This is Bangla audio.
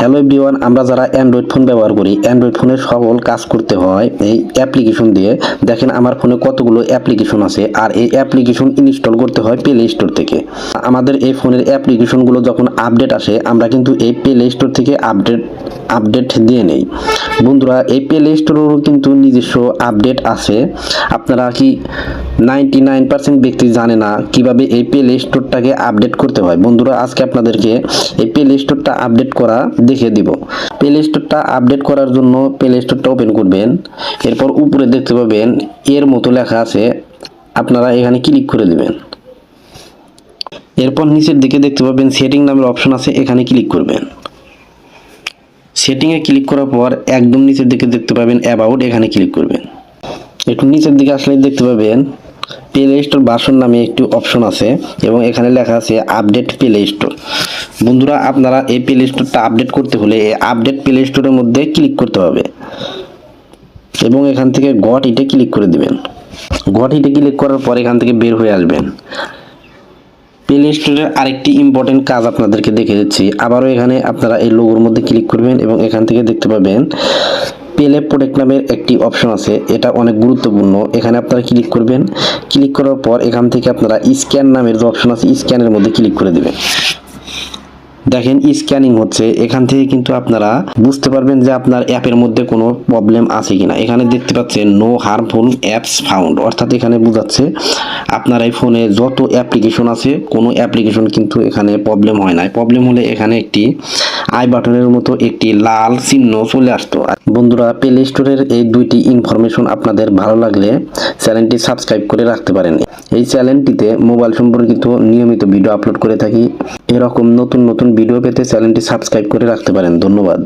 হ্যালো এভরিওয়ান, আমরা যারা অ্যান্ড্রয়েড ফোন ব্যবহার করি অ্যান্ড্রয়েড ফোনে সকল কাজ করতে হয় এই অ্যাপ্লিকেশন দিয়ে। দেখেন, আমার ফোনে কতগুলো অ্যাপ্লিকেশন আছে, আর এই অ্যাপ্লিকেশন ইনস্টল করতে হয় প্লে স্টোর থেকে। আমাদের এই ফোনের অ্যাপ্লিকেশনগুলো যখন আপডেট আসে, আমরা কিন্তু এই প্লে স্টোর থেকে আপডেট আপডেট দিয়ে নেই। বন্ধুরা, এই প্লে স্টোরেরও কিন্তু নিজস্ব আপডেট আছে। আপনারা কি নাইনটি নাইন পার্সেন্ট ব্যক্তি জানে না কীভাবে এই প্লে স্টোরটাকে আপডেট করতে হয়? বন্ধুরা, আজকে আপনাদেরকে এই প্লে স্টোরটা আপডেট করা দেখিয়ে দিব। প্লে স্টোরটা আপডেট করার জন্য প্লে স্টোরটা ওপেন করবেন। এরপর উপরে দেখতে পাবেন, এর মতো লেখা আছে। আপনারা এখানে ক্লিক করে দেবেন। এরপর নিচের দিকে দেখতে পাবেন সেটিং নামের অপশন আছে, এখানে ক্লিক করবেন। সেটিংয়ে ক্লিক করার পর একদম নিচের দিকে দেখতে পাবেন অ্যাবাউট এখানে ক্লিক করবেন। একটু নিচের দিকে আসলে দেখতে পাবেন প্লে স্টোর বাসন নামে একটি অপশন আছে এবং এখানে লেখা আছে আপডেট প্লে স্টোর বন্ধুরা, আপনারা এই প্লে স্টোরটা আপডেট করতে হলে এই আপডেট প্লে স্টোরের মধ্যে ক্লিক করতে হবে এবং এখান থেকে গট ইটে ক্লিক করে দিবেন। গট ইটে ক্লিক করার পর এখান থেকে বের হয়ে আসবেন। প্লে স্টোরের আরেকটি ইম্পর্টেন্ট কাজ আপনাদেরকে দেখে দিচ্ছি। আবারও এখানে আপনারা এই লোগোর মধ্যে ক্লিক করবেন এবং এখান থেকে দেখতে পাবেন পেলে প্রোডাক্ট নামের একটি অপশন আছে। এটা অনেক গুরুত্বপূর্ণ। এখানে আপনারা ক্লিক করবেন। ক্লিক করার পর এখান থেকে আপনারা স্ক্যান নামের যে অপশন আছে স্ক্যানের মধ্যে ক্লিক করে দেবেন। দেখেন স্ক্যানিং হচ্ছে। এখান থেকে কিন্তু আপনারা বুঝতে পারবেন যে আপনার অ্যাপের মধ্যে কোনো প্রবলেম আছে কিনা। এখানে দেখতে পাচ্ছেন নো হার্মফুল অ্যাপস ফাউন্ড অর্থাৎ এখানে বোঝাচ্ছে আপনার এই ফোনে যত অ্যাপ্লিকেশন আছে, কোনো অ্যাপ্লিকেশন কিন্তু এখানে প্রবলেম হয় না প্রবলেম হলে এখানে একটি আই বাটনের মতো একটি লাল চিহ্ন চলে আসতো। বন্ধুরা প্লে স্টোরের এই দুইটি ইনফরমেশন আপনাদের ভালো লাগলে চ্যানেলটি সাবস্ক্রাইব করে রাখতে পারেন। এই চ্যানেলটিতে মোবাইল সম্পর্কিত নিয়মিত ভিডিও আপলোড করে থাকি। এরকম নতুন নতুন ভিডিও পেতে চ্যানেলটি সাবস্ক্রাইব করে রাখতে পারেন। ধন্যবাদ।